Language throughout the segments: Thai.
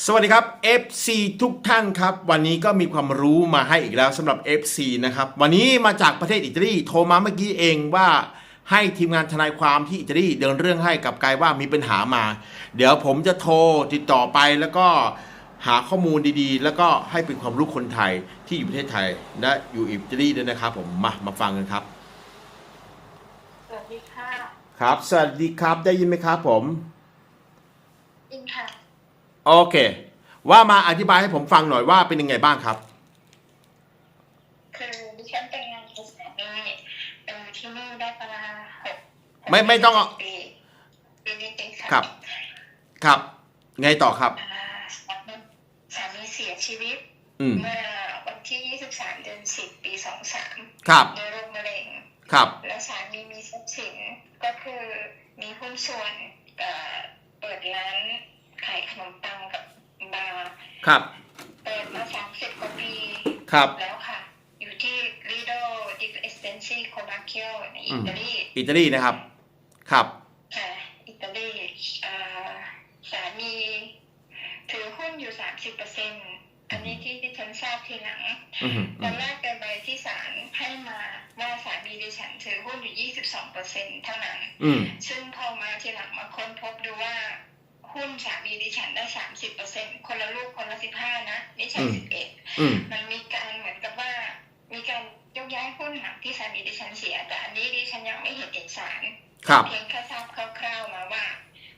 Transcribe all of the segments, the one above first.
สวัสดีครับ FC ทุกท่านครับ วันนี้ก็มีความรู้มาให้อีกแล้วสำหรับ FC นะครับ วันนี้มาจากประเทศอิตาลีโทรมาเมื่อกี้เองว่าให้ทีมงานทนายความที่อิตาลีเดินเรื่องให้กับกายว่ามีปัญหามา เดี๋ยวผมจะโทรติดต่อไปแล้วก็หาข้อมูลดีๆ แล้วก็ให้เป็นความรู้คนไทยที่อยู่ประเทศไทยและอยู่อิตาลีด้วยนะครับผมมามาฟังกันครับสวัสดีค่ะครับ สวัสดีครับได้ยินไหมครับผมอินค่ะ โอเค ว่ามาอธิบายให้ผมฟังหน่อยว่าเป็นยังไงบ้างครับ คือดิฉันเป็นงานเกษตรนี่เอ่อที่นี่ได้ประมาณหกไม่ไม่ต้องเอา ปีปีนี้เป็นค่ะครับ ครับ ไงต่อครับ อ่าสามีสามีเสียชีวิต อืม เมื่อวันที่ 23 เดือน 10 ปี 23ครับ โดยโรคมะเร็ง ครับ และสามีมีทรัพย์สินก็คือมีหุ้นส่วนเอ่อเปิดร้าน ขายขนมปังกับบาร์ครับ เปิดมา30กว่าปีครับ แล้วค่ะ อยู่ที่ Lido di Estensi Comacchio ในอิตาลีอิตาลีนะครับ ครับค่ะอิตาลีเอ่อสามีถือหุ้นอยู่30เปอร์เซ็นอันนี้ที่ที่ฉันทราบทีหลังอืมตอนแรกเป็นใบที่ศาลให้มาว่าสามีดิฉันถือหุ้นอยู่22เปอร์เซ็นเท่านั้น อืมซึ่งพอมาทีหลังมาค้นพบดูว่า หุ้นสามีดิฉันได้30เปอร์เซ็นคนละลูกคนละ15นะนี่ฉัน11อืมมันมีการเหมือนกับว่า มีการยกย้ายหุ้นหลังที่สามีดิฉันเสีย แต่อันนี้ดิฉันยังไม่เห็นเอกสารครับเพียงแค่ทราบคร่าวๆมาว่า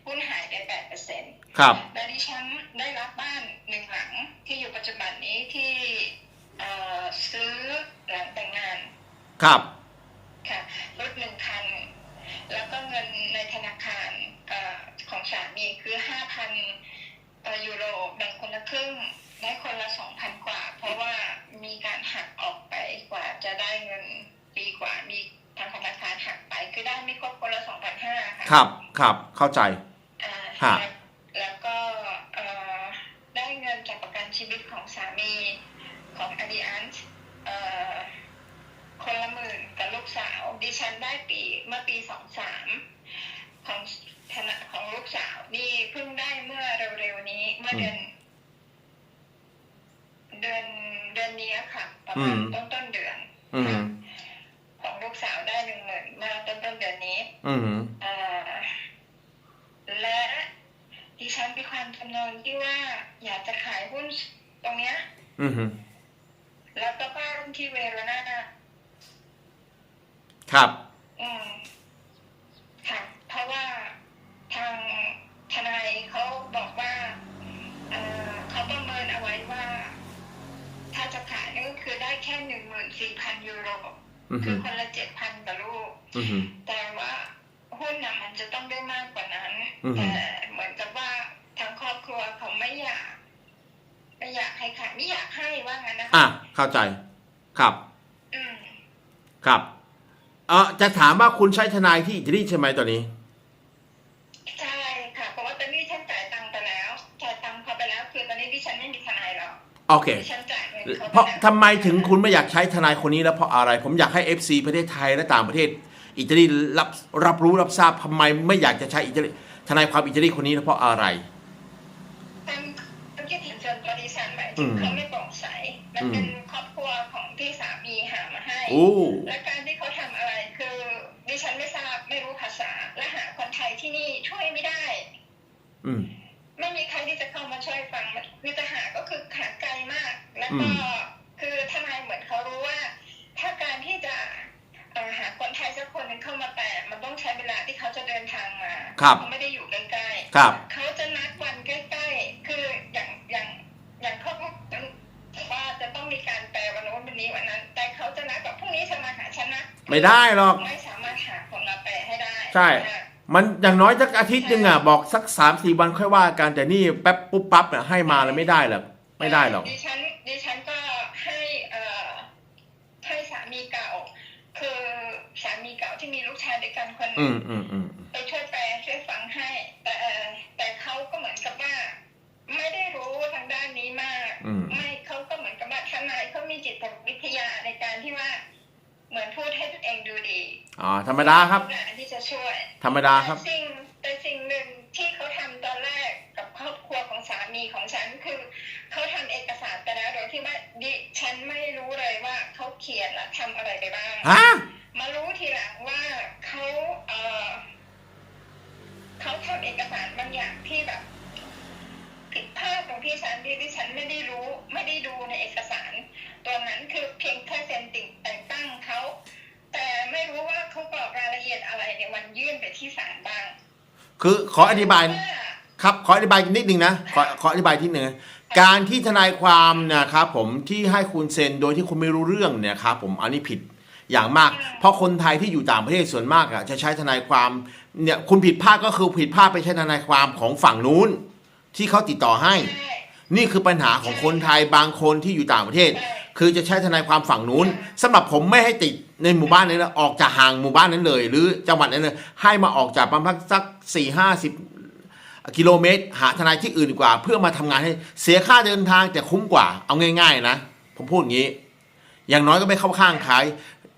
หุ้นหายไปแปดเปอร์เซ็นต์ครับและดิฉันได้รับบ้านหนึ่งหลังที่อยู่ปัจจุบันนี้ที่เอ่อซื้อหลังแต่งงาน ครับ ค่ะรถหนึ่งคัน แล้วก็เงินในธนาคารเอ่อของสามีคือห้า พันยูโรแบ่งคนละครึ่งได้คนละสองพันกว่า เพราะว่ามีการหักออกไปกว่าจะได้เงินปีกว่ามีทางธนาคารหักไปคือได้ไม่ครบคนละสองพันห้าค่ะครับครับเข้าใจอ่าฮะแล้วแล้วก็เอ่อได้เงินจากประกันชีวิตของสามีของอดีอันเอ่อคนละหมื่นกับลูกสาว ดิฉันได้ปีเมื่อปีสองสาม ของธนาของลูกสาวนี่เพิ่งได้เมื่อเร็วๆนี้ เมื่อเดือนเดือนเดือนนี้ค่ะ ประมาณอืมต้นต้นๆเดือนอืมของลูกสาวได้หนึ่งหมื่นเมื่อต้นต้นๆเดือนนี้ อืมอ่าและดิฉันมีความจำนงที่ว่า อยากจะขายหุ้นตรงเนี้ย อืมแล้วก็บ้านที่เวโรนาครับ อืมค่ะ เพราะว่าทางทนายเขาบอกว่าเอ่อเขาประเมินเอาไว้ว่า ถ้าจะขายนี่ก็คือได้แค่หนึ่งหมื่นสี่พันยูโรอืมคือคนละเจ็ดพันต่อลูกอืมแต่ว่าหุ้นน่ะมันจะต้องได้มากกว่านั้นอือฮึแต่เหมือนกับว่าทางครอบครัวเขาไม่อยากไม่อยากให้ขายไม่อยากให้ว่างั้นนะคะอะเข้าใจครับอืมครับเออจะถามว่าคุณใช้ทนายที่อิตาลีใช่ไหมตอนนี้ โอเคดิฉันจ่ายเงินเขาเพราะไปแล้วทำไมถึงคุณไม่อยากใช้ทนายคนนี้แล้วเพราะอะไร ผมอยากให้ FC ประเทศไทยและต่างประเทศ อิตาลีรับรับรู้รับทราบทำไมไม่อยากจะใช้อิตาลีทนายความอิตาลีคนนี้แล้วเพราะอะไร เป็นเป็นคิดเห็นส่วนตัวดิฉันหมายอืถึงมเขาไม่โปร่งใสมันอืมเป็นครอบครัวของที่สามีหามาให้ โอ้ และการที่เขาทำอะไรคือดิฉันไม่ทราบไม่รู้ภาษา และหาคนไทยที่นี่ช่วยไม่ได้ อืม ไม่มีใครที่จะเข้ามาช่วยฟังมันคือจะหาก็คือหาไกลมาก แล้วก็อืมคือทนายเหมือนเขารู้ว่า ถ้าการที่จะเอ่อหาคนไทยสักคนหนึ่งเข้ามาแปลมันต้องใช้เวลาที่เขาจะเดินทางมาครับเขาไม่ได้อยู่ใกล้ๆครับเขาจะนัดวันใกล้ๆ คืออย่างอย่างอย่างเขาก็ว่าจะต้องมีการแปลวันโน้นวันนี้วันนั้น แต่เขาจะนัดแบบพรุ่งนี้จะมาหาฉันนะไม่ได้หรอกไม่สามารถหาคนมาแปลให้ได้ใช่นะ มันอย่างน้อยสักอาทิตย์หนึ่งอะบอกสักสามสี่วันค่อยว่ากันแต่นี่แป๊บปุ๊บปั๊บเนี่ยให้มาแล้วไม่ได้หรอกไม่ได้หรอก ดิฉันดิฉันก็ให้เอ่อให้สามีเก่า คือสามีเก่าที่มีลูกชายด้วยกันคนหอืนึ่งมอืมอืมไปช่วยแปลช่วยฟังให้ แต่เอ่อแต่เขาก็เหมือนกับว่า ไม่ได้รู้ทางด้านนี้มาก อืมไม่เขาก็เหมือนกับว่าทนายเขามีจิตวิทยาในการที่ว่า เหมือนพูดให้ตัวเองดูดีอ๋อธรรมดาครับงานที่จะช่วย ธรรมดาครับแต่สิ่งแต่สิ่งหนึ่งที่เขาทำตอนแรกกับครอบครัวของสามีของของฉันคือเขาทำเอกสารไปแล้วโดยที่ว่าดิฉันไม่รู้เลยว่าเขาเขียนและทำอะไรไปบ้างฮะมารู้ทีหลังว่าเขาเออเขาทำเอกสารบางอย่างที่แบบผิดพลาดตรงที่ฉันที่ที่ฉันไม่ได้รู้ ไม่ได้ดูในเอกสาร ตัวนั้นคือเพียงแค่เซ็นติ่งแต่งตั้งเขา แต่ไม่รู้ว่าเขากรอกรายละเอียดอะไรในวันยื่นไปที่ศาลบ้าง คือขออธิบายว่าครับขออธิบายนิดนึงนะขอขออธิบายที่หนึ่งนะการที่ทนายความนะครับผมที่ให้คุณเซ็นโดยที่คุณไม่รู้เรื่องเนี่ยครับผมอันนี้ผิดอย่างมาก เพราะคนไทยที่อยู่ต่างประเทศส่วนมากอะจะใช้ทนายความเนี่ยคุณผิดพลาดก็คือผิดพลาดไปใช้ทนายความของฝั่งนู้น ที่เขาติดต่อให้ใช่นี่คือปัญหาของคนไทยบางคนที่อยู่ต่างประเทศใช่ คือจะใช้ทนายความฝั่งนู้นสำหรับผมไม่ให้ติดในหมู่บ้านนั้นะออกจากห่างหมู่บ้านนั้นเลย หรือจังหวัดนั้นเลยให้มาออกจากประมาณสักสี่ห้าสิบกิโลเมตร หาทนายที่อื่นดีกว่า เพื่อมาทำงานให้เสียค่าเดินทางแต่คุ้มกว่า เอาง่าย ๆ นะ ผมพูดอย่างนี้ อย่างน้อยก็ไม่เข้าข้างใคร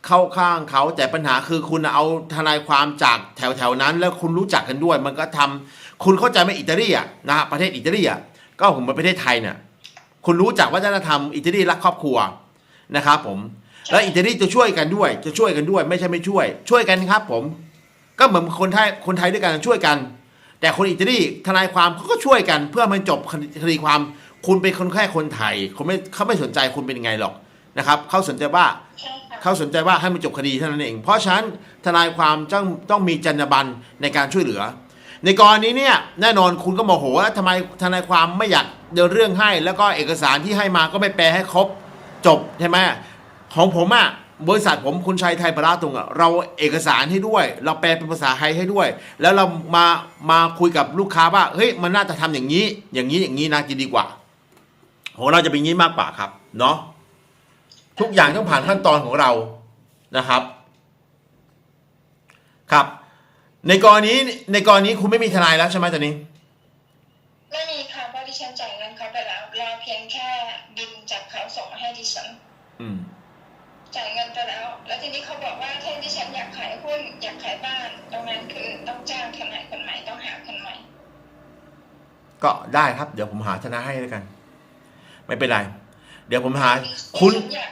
เข้าข้างเขาแต่ปัญหาคือคุณเอาทนายความจากแถวๆนั้น แล้วคุณรู้จักกันด้วย มันก็ทำคุณเข้าใจไหมอิตาลีอะนะฮะประเทศอิตาลีอะก็ผมไปประเทศไทยเนี่ย คุณรู้จักวัฒนธรรมอิตาลีรักครอบครัวนะครับผมแล้วอิตาลีจะช่วยกันด้วย จะช่วยกันด้วย ไม่ใช่ไม่ช่วย ช่วยกันครับ ผม ก็เหมือนคนไทยคนไทยด้วยกันช่วยกัน แต่คนอิตาลีทนายความเขาก็ช่วยกัน เพื่อมันจบคดีความคุณเป็นคนแค่คนไทยเขาไม่เขาไม่สนใจคุณเป็นยังไงหรอกนะครับเขาสนใจว่าใช่ค่ะเขาสนใจว่าให้มันจบคดีเท่านั้นเอง เพราะฉะนั้นทนายความต้องต้องมีจรรยาบรรณในการช่วยเหลือ ในกรณีเนี่ยแน่นอนคุณก็โมโหว่าทำไมทนายความไม่อยาก เดินเรื่องให้แล้วก็เอกสารที่ให้มาก็ไม่แปลให้ครบจบใช่ไหมของผมอะบริษัทผมคุณชัยไทยพระตุงอะเราเอกสารให้ด้วย เราแปลเป็นภาษาไทยให้ด้วย แล้วเรามามาคุยกับลูกค้าว่าเฮ้ยมันน่าจะทำอย่างนี้ อย่างนี้อย่างนี้นะจะดีกว่าของเราจะเป็นงี้มากกว่าครับเนาะทุกอย่างต้องผ่านขั้นตอนของเรานะครับ ครับ ในกรณีในกรณีคุณไม่มีทนายแล้วใช่ไหมตอนนี้ ไม่มีค่ะเพราะ ดิฉันจ่ายเงินเขาไปแล้วรอเพียงแค่บินจากเขาส่งมาให้ดิฉันอืมจ่ายเงินไปแล้ว แล้วทีนี้เขาบอกว่าถ้าดิฉันอยากขายหุ้นอยากขายบ้าน ตรงนั้นคือต้องจ้างทนายคนใหม่ต้องหาคนใหม่ ก็ได้ครับ เดี๋ยวผมหาทนายให้แล้วกัน ไม่เป็นไร เดี๋ยวผมหาดิคุณฉันอยาก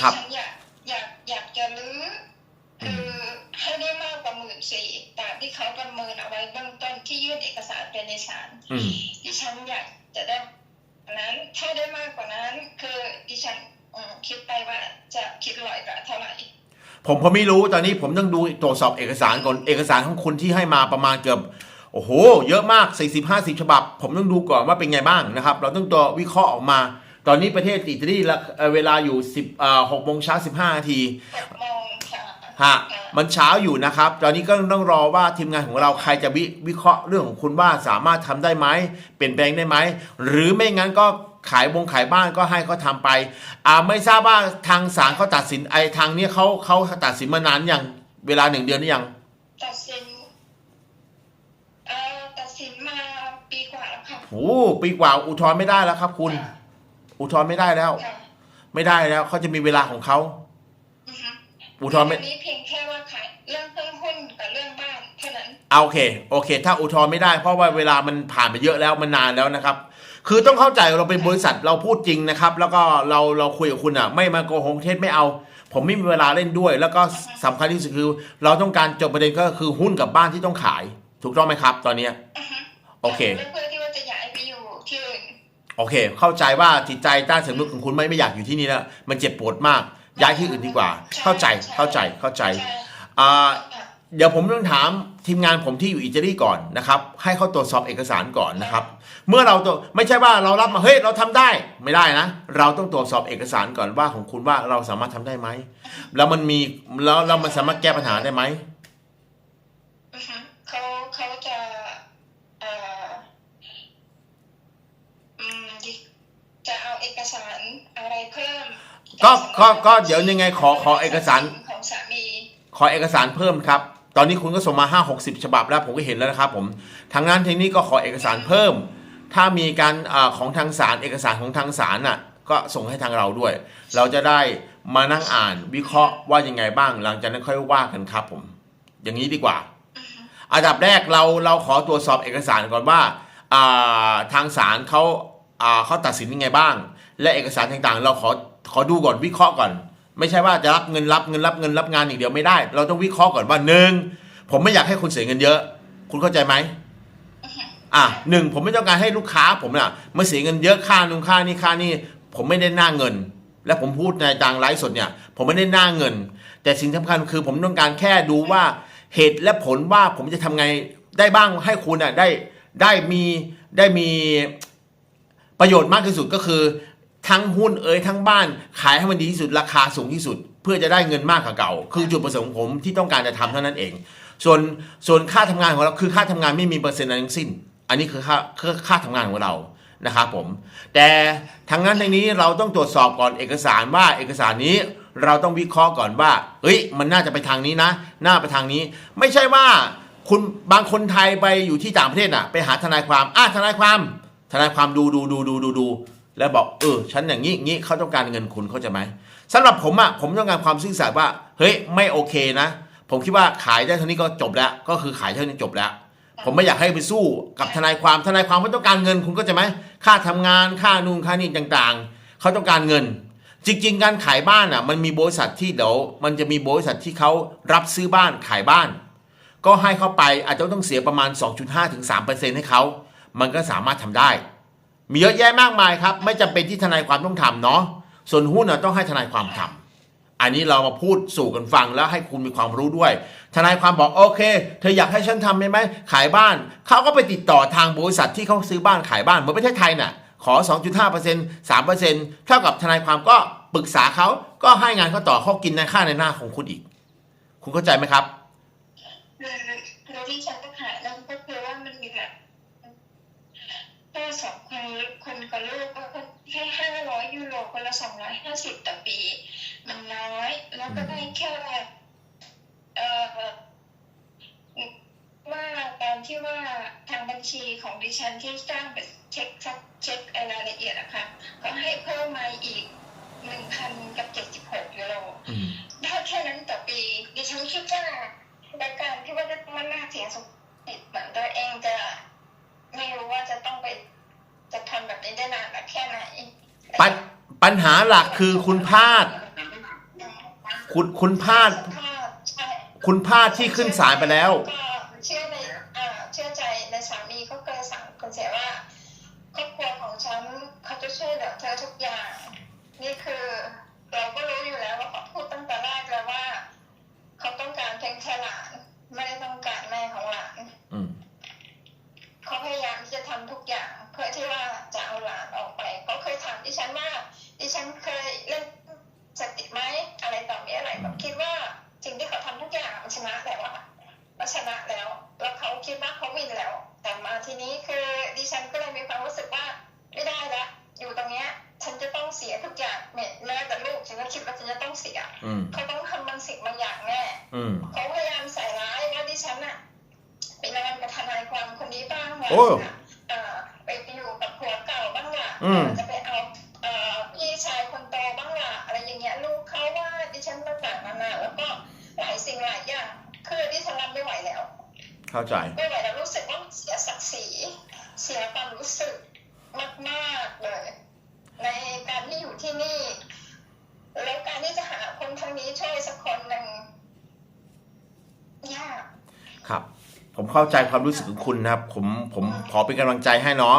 ครับดิฉันอยากอยากอยากจะรื้ออมคือให้ได้มากกว่าหมื่นสี่ตามที่ เขาประเมินเอาไว้เบื้องต้นที่ยื่นเอกสารไปในศาลอืมดิฉันอยากจะได้นั้นถ้าได้มากกว่านั้น คือดิฉันอืมคิดไปว่าจะคิดร้อยกับเท่าไหร่ผมผมไม่รู้ตอนนี้ผมต้องดูตรวจสอบเอกสารก่อนเอกสารของคุณที่ให้มาประมาณเกือบโอ้โห เยอะมาก 40 50 ฉบับ ผมต้องดูก่อนว่าเป็นไงบ้างนะครับ เราต้องตัววิเคราะห์ออกมา ตอนนี้ประเทศอิตาลีละเอ่อเวลาอยู่ 10เอ่อ6โมงเช้า15นาทีหกโมงค่ะ ฮะมันเช้าอยู่นะครับ ตอนนี้ก็ต้องรอว่าทีมงานของเราใครจะวิวิเคราะห์เรื่องของคุณว่าสามารถทำได้ไหมเปลี่ยนแปลงได้ไหมหรือไม่งั้นก็ขายบงขายบ้านก็ให้เขาทำไปอ่าไม่ทราบว่าทางศาลเขาตัดสินไอ้ทางเนี้ยเขาเขาตัดสินมานานยังเวลาหนึ่งเดือนหรือยังตัดสินเอ่อตัดสินมาปีกว่าแล้วค่ะโอ้ปีกว่าอุทธรณ์ไม่ได้แล้วครับ คุณ อุทธรณ์ไม่ได้แล้วค่ะไม่ได้แล้วเขาจะมีเวลาของเขาอือฮึ อุทธรณ์ไม่ อันนี้เพียงแค่ว่าขายเรื่องเครื่องหุ้นกับเรื่องบ้านเท่านั้น เอาโอเคโอเค ถ้าอุทธรณ์ไม่ได้เพราะว่าเวลามันผ่านไปเยอะแล้วมันนานแล้วนะครับ คือต้องเข้าใจเราเป็นบริษัทเราพูดจริงนะครับ แล้วก็เราเราคุยกับคุณอะ ไม่มาโกหกเท็จไม่เอา ผมไม่มีเวลาเล่นด้วย แล้วก็สำคัญที่สุดคือ เราต้องการจบประเด็นก็คือหุ้นกับบ้านที่ต้องขาย ถูกต้องไหมครับ ตอนเนี้ย อือฮึโอเคเพื่อที่ว่าจะย้ายไปอยู่ที่อื่นโอเค เข้าใจว่าจิตใจใต้สำนึกของคุณไม่ไม่อยากอยู่ที่นี่แล้วมันเจ็บปวดมาก ย้ายที่อื่นดีกว่า เข้าใจเข้าใจเข้าใจใช่อ่าค่ะเดี๋ยวผมต้องถามทีมงานผมที่อยู่อิตาลีก่อนนะครับ ให้เขาตรวจสอบเอกสารก่อนนะครับ เมื่อเราตัวไม่ใช่ว่าเรารับมาเฮ้ยเราทำได้ไม่ได้นะ เราต้องตรวจสอบเอกสารก่อนว่าของคุณว่าเราสามารถทำได้ไหมแล้วมันมีแล้วเรามันสามารถแก้ปัญหาได้ไหม อือฮึเขาเขาจะเอ่ออืมดิจะเอาเอกสารอะไรเพิ่ม ก็ก็ก็เดี๋ยวยังไงขอขอเอกสาร ของสามีขอเอกสารเพิ่มครับ ตอนนี้คุณก็ส่งมา 5 60 ฉบับแล้วผมก็เห็นแล้วนะครับผมทางงานเทคนิคก็ขอเอกสารเพิ่ม ถ้ามีการอาของทางศาลเอกสารของทางศาลน่ะ ก็ส่งให้ทางเราด้วย เราจะได้มานั่งอ่านวิเคราะห์ว่ายังไงบ้าง หลังจากนั้นค่อยว่ากันครับผม อย่างนี้ดีกว่าอันดับแรกเราเราขอตรวจสอบเอกสารก่อนว่าอ่าทางศาลเขาอ่าเขาตัดสินยังไงบ้าง และเอกสารต่างๆ เราขอ ขอดูก่อนวิเคราะห์ก่อน ไม่ใช่ว่าจะรับเงินรับเงินรับเงินรับงานอย่างเดียวไม่ได้ เราต้องวิเคราะห์ก่อนว่าหนึ่งผมไม่อยากให้คุณเสียเงินเยอะ คุณเข้าใจไหมอะหนึ่งผมไม่ต้องการให้ลูกค้าผมน่ะมาเสียเงินเยอะค่านุ่งค่านี่ค่านี่ ผมไม่ได้หน้าเงิน และผมพูดในทางไลฟ์สดเนี่ย ผมไม่ได้หน้าเงิน แต่สิ่งสำคัญคือผมต้องการแค่ดูว่าเหตุและผลว่าผมจะทำไงได้บ้างให้คุณอะได้ได้มีได้มีประโยชน์มากที่สุดก็คือ ทั้งหุ้นเอ่ยทั้งบ้านขายให้มันดีที่สุดราคาสูงที่สุด เพื่อจะได้เงินมากกว่าเก่า คือจุดประสงค์ของผมที่ต้องการจะทำเท่านั้นเอง ส่วนส่วนค่าทำงานของเราคือค่าทำงานไม่มีเปอร์เซ็นต์อะไรทั้งสิ้น อันนี้คือค่าคือค่าทำงานของเรานะครับผม แต่ทางนั้นทางนี้เราต้องตรวจสอบก่อนเอกสารว่าเอกสารนี้เราต้องวิเคราะห์ก่อนว่า เฮ้ย มันน่าจะไปทางนี้นะ น่าไปทางนี้ ไม่ใช่ว่าคุณบางคนไทยไปอยู่ที่ต่างประเทศน่ะ ไปหาทนายความ อะทนายความ ทนายความดูดูดูดูดูดู แล้วบอกเออฉันอย่างนี้งนี้เขาต้องการเงินคุณเข้าใจไหมสำหรับผมอะผมต้องการความซื่อสัตย์ว่า เฮ้ยไม่โอเคนะ ผมคิดว่าขายได้เท่านี้ก็จบแล้ว ก็คือขายเท่านี้จบแล้ว ผมไม่อยากให้ไปสู้กับทนายความทนายความเขาต้องการเงินคุณก็จะไหมค่าทำงานค่านู่นค่านี่ต่างๆเขาต้องการเงิน จริง ๆ การขายบ้านอะ มันมีบริษัทที่เดี๋ยวมันจะมีบริษัทที่เขารับซื้อบ้านขายบ้าน ก็ให้เขาไปอาจจะต้องเสียประมาณ 2.5ถึง3%ให้เขามันก็สามารถทำได้ มีเยอะแยะมากมายครับ ไม่จำเป็นที่ทนายความต้องทำเนาะส่วนหุ้นน่ะต้องให้ทนายความทำอันนี้เรามาพูดสู่กันฟังแล้วให้คุณมีความรู้ด้วย ทนายความบอกโอเค เธออยากให้ฉันทำไหมไหมขายบ้านเขาก็ไปติดต่อทางบริษัทที่เขาซื้อบ้านขายบ้านเหมือนประเทศไทยน่ะขอ 2.5% 3%เท่ากับทนายความก็ปรึกษาเขาก็ให้งานเขาต่อเขากินในค่าในหน้าของคุณอีก คุณเข้าใจไหมครับคือคือที่ฉันก็ขายแล้วก็คือว่ามันมีแบบ ก็สองคนคนกับลูกก็แค่ห้าร้อยยูโรคนละสองร้อยห้าสิบต่อปี มันน้อย แล้วก็ได้แค่เอ่อว่าตอนที่ว่าทางบัญชีของดิฉันที่จ้างไปเช็คซักเช็ครายละเอียดอะค่ะก็ให้เพิ่มมาอีกหนึ่งพันกับเจ็ดสิบหกยูโรได้แค่นั้นต่อปี ดิฉันคิดว่ารายการที่ว่ามันน่าเสียสุขติดเหมือนตัวเองจะ ไม่รู้ว่าจะต้องไปจะทำแบบนี้ได้นานแบบแค่ไหนปัญปัญหาหลักคือคุณพลาด คุณคุณพลาดพลาด ใช่คุณพลาดที่ขึ้นศาลไปแล้ว ก็เชื่อในอ่าเชื่อใจในสามีเขาเคยสั่งคนเสียว่าครอบครัวของฉันเขาจะช่วยเหลือเธอทุกอย่าง นี่คือเราก็รู้อยู่แล้วว่าเขาพูดตั้งแต่แรกแล้วว่า เขาต้องการเพียงแค่หลาน ไม่ได้ต้องการแม่ของหลานอืม เขาพยายามที่จะทำทุกอย่างเพื่อที่ว่าจะเอาหลานออกไปเขาเคยถามดิฉันว่าดิฉันเคยเล่นสติไหมอะไรต่อมีอะไรแบบคิดว่าสิ่งที่เขาทำทุกอย่างมันชนะแล้วอะมันชนะแล้ว แล้วเขาคิดว่าเขาวินแล้ว แต่มาทีนี้คือดิฉันก็เลยมีความรู้สึกว่าไม่ได้ละอยู่ตรงเนี้ยฉันจะต้องเสียทุกอย่างแม้แม้แต่ลูกฉันก็คิดว่าฉันจะต้องเสียอืมเขา โอ้ เอ่อไปอยู่กับผัวเก่าบ้างล่ะอืม จะไปเอาเอ่อพี่ชายคนโตบ้างล่ะอะไรอย่างเงี้ยลูกเขาว่าดิฉันต่างๆนานาแล้วก็หลายสิ่งหลายอย่างคือดิฉันรับไม่ไหวแล้ว เข้าใจ ไม่ไหวแล้วรู้สึกว่าเสียศักดิ์ศรีเสียความรู้สึกมากๆเลย ในการที่อยู่ที่นี่ แล้วการที่จะหาคนทางนี้ช่วยสักคนหนึ่งยาก ครับ ผมเข้าใจความรู้สึกของคุณนะครับ ผมผมขอเป็นกำลังใจให้เนาะ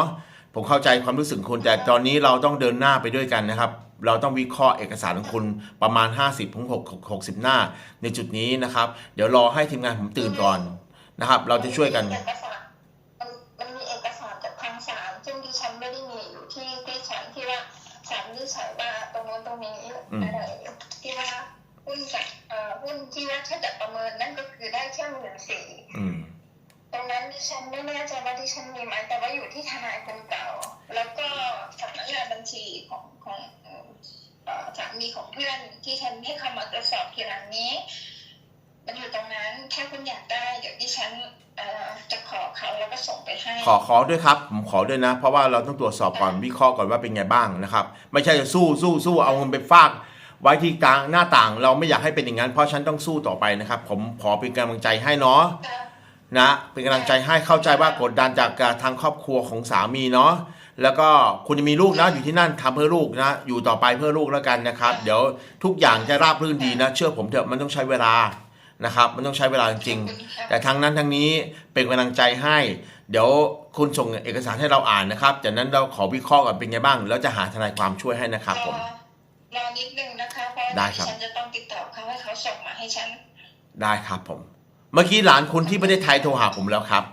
ผมเข้าใจความรู้สึกของคุณ แต่ตอนนี้เราต้องเดินหน้าไปด้วยกันนะครับ เราต้องวิเคราะห์เอกสารของคุณประมาณ 50ถึง6 60 หน้า ในจุดนี้นะครับ เดี๋ยวรอให้ทีมงานผมตื่นก่อนนะครับ เราจะช่วยกันเอกสารมันมันมีเอกสารจากทางศาลซึ่งดิฉันไม่ได้มีอยู่ที่ที่ฉันที่ว่าศาลวินิจฉัยว่าตรงนู้นตรงนี้อืมอะไรที่ว่าหุ้นจากเอ่อหุ้นที่ว่าถ้าจะประเมินนั่นก็คือได้แค่หมื่นสี่อืมตรง นั้นดิฉันไม่แน่ใจว่าดิฉันมีไหมแต่ว่าอยู่ที่ทนายคนเก่า แล้วก็สำนักงานบัญชีของของเอ่อสามีของเพื่อนที่ฉันให้เขามาตรวจสอบทีหลังนี้ มันอยู่ตรงนั้นถ้าคุณอยากได้เดี๋ยวดิฉันเอ่อจะขอเขาแล้วก็ส่งไปให้ขอขอด้วยครับผมขอด้วยนะ เพราะว่าเราต้องตรวจสอบก่อนวิเคราะห์ก่อนว่าเป็นไงบ้างนะครับ ไม่ใช่จะสู้สู้สู้เอาเงินไปฟาดไว้ที่กลางหน้าต่างเราไม่อยากให้เป็นอย่างนั้น เพราะฉันต้องสู้ต่อไปนะครับ ผมขอเป็นกำลังใจให้เนาะ นะเป็นกำลังใจให้เข้าใจว่ากดดันจากทางครอบครัวของสามีเนาะแล้วก็คุณจะมีลูกนะอยู่ที่นั่นทำเพื่อลูกนะ อยู่ต่อไปเพื่อลูกแล้วกันนะครับ เดี๋ยวทุกอย่างจะราบรื่นดีนะ เชื่อผมเถอะมันต้องใช้เวลานะครับ มันต้องใช้เวลาจริงขอบคุณค่ะๆแต่ทั้งนั้นทั้งนี้เป็นกำลังใจให้ เดี๋ยวคุณส่งเอกสารให้เราอ่านนะครับจากนั้นเราขอวิเคราะห์กันเป็นไงบ้าง แล้วจะหาทนายความช่วยให้นะครับผมรอรอนิดนึงนะคะเพราะได้ว่าครับฉันจะต้องติดต่อเขาให้เขาส่งมาให้ฉันได้ครับผม เมื่อกี้หลานคุณที่ประเทศไทยโทรหาผมแล้วครับ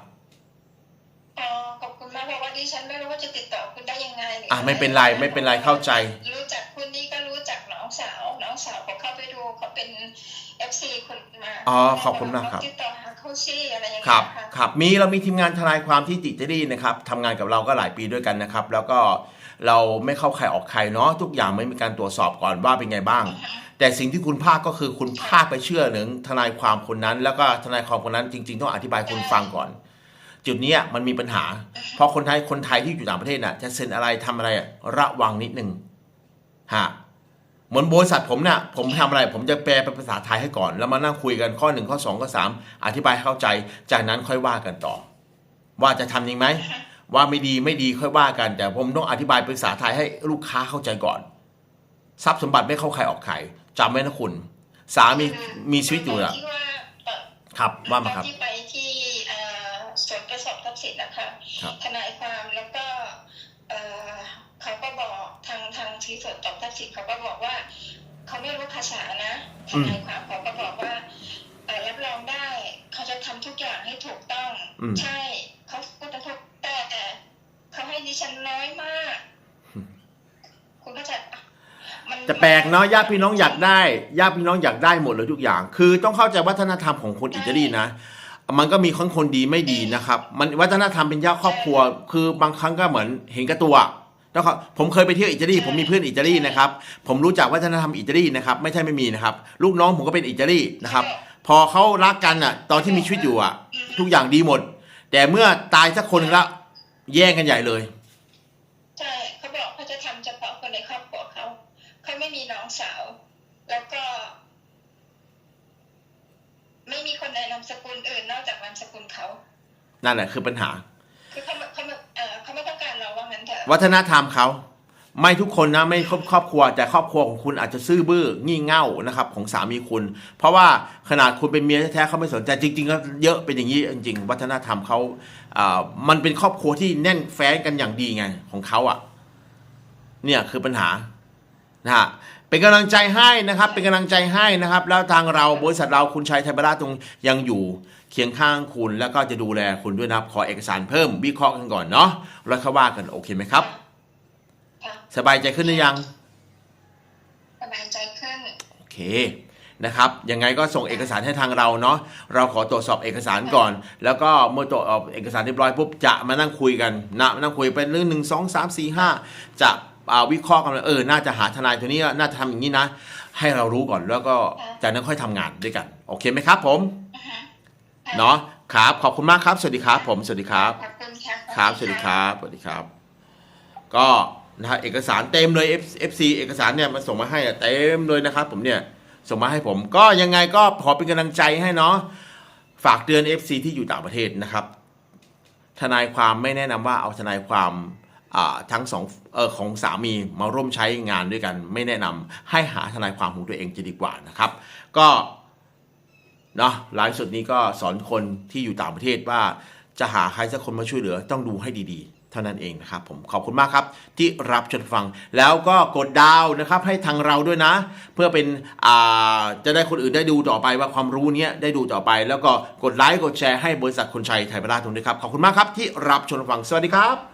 อ๋อขอบคุณมากเพราะว่าดิฉันไม่รู้ว่าจะติดต่อคุณได้ยังไงหรือะไม่เป็นไรไม่เป็นไรเข้าใจ รู้จักคุณนี่ก็รู้จักน้องสาวน้องสาวเขาเข้าไปดูเขาเป็นเอฟซีคนมาอ๋อขอบคุณมากครับ ติดต่อหาเขาซี่อะไรอย่างคเงี้รัยบค่ะครับมีเรามีทีมงานทนายความที่ติดเจดีนะครับทำงานกับเราก็หลายปีด้วยกันนะครับ แล้วก็เราไม่เข้าใครออกใครเนาะทุกอย่างไม่มีการตรวจสอบก่อนว่าเป็นไงบ้าง แต่สิ่งที่คุณพลาดก็คือคุณพลาดไปเชื่อหนึ่งทนายความคนนั้น แล้วก็ทนายความคนนั้นจริง ๆ ต้องอธิบายคุณฟังก่อน จุดนี้มันมีปัญหา เพราะคนไทยคนไทยที่อยู่ต่างประเทศน่ะ จะเซ็นอะไรทำอะไรระวังนิดนึงฮะเหมือนบริษัทผมเนี่ยผมทำอะไร ผมจะแปลเป็นภาษาไทยให้ก่อน แล้วมานั่งคุยกันข้อหนึ่งข้อสองข้อสามอธิบายเข้าใจ จากนั้นค่อยว่ากันต่อ ว่าจะทำจริงไหมว่าไม่ดีไม่ดีค่อยว่ากัน แต่ผมต้องอธิบายเป็นภาษาไทยให้ลูกค้าเข้าใจก่อน ทรัพย์สมบัติไม่เข้าใครออกใครจำไว้นะคุณ สามีมีชีวิตอยู่ตอะนที่ว่าเอ่อครับว่ามาครับตอนที่ไปที่เอ่อสวนกระสอบทรัพย์สินนะคะครับ ทนายความแล้วก็เอ่อเขาก็บอกทางทางที่สวนตอบทรัพย์สินเขาก็บอกว่าเขาไม่รู้ภาษานะทนายความเขาก็บอกว่าเอ่อรับรองได้เขาจะทำทุกอย่างให้ถูกต้อง อืม ใช่เขาพูดแต่ถูกแต่เขาให้ดิฉันน้อยมากอืมคุณเข้าใจปะ มันจะแปลกเนาะญาติพี่น้องอยากได้ญาติพี่น้องอยากได้หมดเลยทุกอย่าง คือต้องเข้าใจวัฒนธรรมของคนอิตาลีนะ มันก็มีคนคนดีไม่ดีนะครับ มันวัฒนธรรมเป็นญาติครอบครัว คือบางครั้งก็เหมือนเห็นกับตัวแล้วก็ผมเคยไปเที่ยวอิตาลีผมมีเพื่อนอิตาลีนะครับ ผมรู้จักวัฒนธรรมอิตาลีนะครับ ไม่ใช่ไม่มีนะครับ ลูกน้องผมก็เป็นอิตาลีนะครับ พอเขารักกันอะ ตอนที่มีชีวิตอยู่อะ ทุกอย่างดีหมด แต่เมื่อตายสักคนนึงแล้วแย่งกันใหญ่เลย ม่มีน้องสาว แล้วก็ ไม่มีคนในนามสกุลอื่น นอกจากนามสกุลเขานั่นแหละคือปัญหา คือเขาไม่เขาไม่เออเขาไม่ต้องการเราว่างั้นเถอะวัฒนธรรมเขาไม่ทุกคนนะไม่ครอบครอบครัว แต่ครอบครัวของคุณอาจจะซื่อบื้องี่เง่านะครับ ของสามีคุณ เพราะว่าขนาดคุณเป็นเมียแท้ๆเขาไม่สนใจจริงๆก็เยอะเป็นอย่างนี้จริง ๆ วัฒนธรรมเขาอ่ามันเป็นครอบครัวที่แน่นแฟ้นกันอย่างดีไงของเขาอะ เนี่ยคือปัญหา นะฮะเป็นกำลังใจให้นะครับ เป็นกำลังใจให้นะครับ แล้วทางเราบริษัทเราคุณชัยไทยบราชตรงยังอยู่เคียงข้างคุณแล้วก็จะดูแลคุณด้วยนะครับขอเอกสารเพิ่มวิเคราะห์กันก่อนเนาะแล้วค่อยว่ากันโอเคไหมครับค่ะสบายใจขึ้นหรือยัง สบายใจขึ้น โอเคนะครับยังไงก็ส่งเอกสารให้ทางเราเนาะเราขอตรวจสอบเอกสารก่อน แล้วก็เมื่อตรวจสอบเอกสารเรียบร้อยปุ๊บจะมานั่งคุยกันนะมานั่งคุยเป็นเรื่องหนึ่งสองสามสี่ห้าจะอ่า วิเคราะห์กันว่าเออน่าจะหาทนายตัวนี้น่าจะทำอย่างนี้นะ ให้เรารู้ก่อนแล้วก็จากนั้นค่อยทำงานด้วยกัน โอเคไหมครับ ผมอือฮะเนาะครับขอบคุณมากครับ สวัสดีครับ ผมสวัสดีครับขอบคุณค่ะครับสวัสดีครับสวัสดีครับ ก็นะฮะเอกสารเต็มเลย F- FC เอกสารเนี่ยมันส่งมาให้อะเต็มเลยนะครับ ผมเนี่ยส่งมาให้ผม ก็ยังไงก็ขอเป็นกำลังใจให้เนาะฝากเตือน FC ที่อยู่ต่างประเทศนะครับ ทนายความไม่แนะนำว่าเอาทนายความอ่า ทั้งสองออของสามีมาร่วมใช้งานด้วยกัน ไม่แนะนำให้หาทนายความของตัวเองจะดีกว่านะครับ ก็เนาะไลฟ์สดนี้ก็สอนคนที่อยู่ต่างประเทศว่าจะหาใครสักคนมาช่วยเหลือต้องดูให้ดีๆ เท่านั้นเองนะครับผมขอบคุณมากครับที่รับชมฟังแล้วก็กดดาวนะครับให้ทางเราด้วยนะ เพื่อเป็นอ่าจะได้คนอื่นได้ดูต่อไปว่าความรู้เนี้ยได้ดูต่อไป แล้วก็กดไลค์กดแชร์ให้บริษัทคนชัยไทยประราชทุนด้วยครับขอบคุณมากครับที่รับชมฟังสวัสดีครับ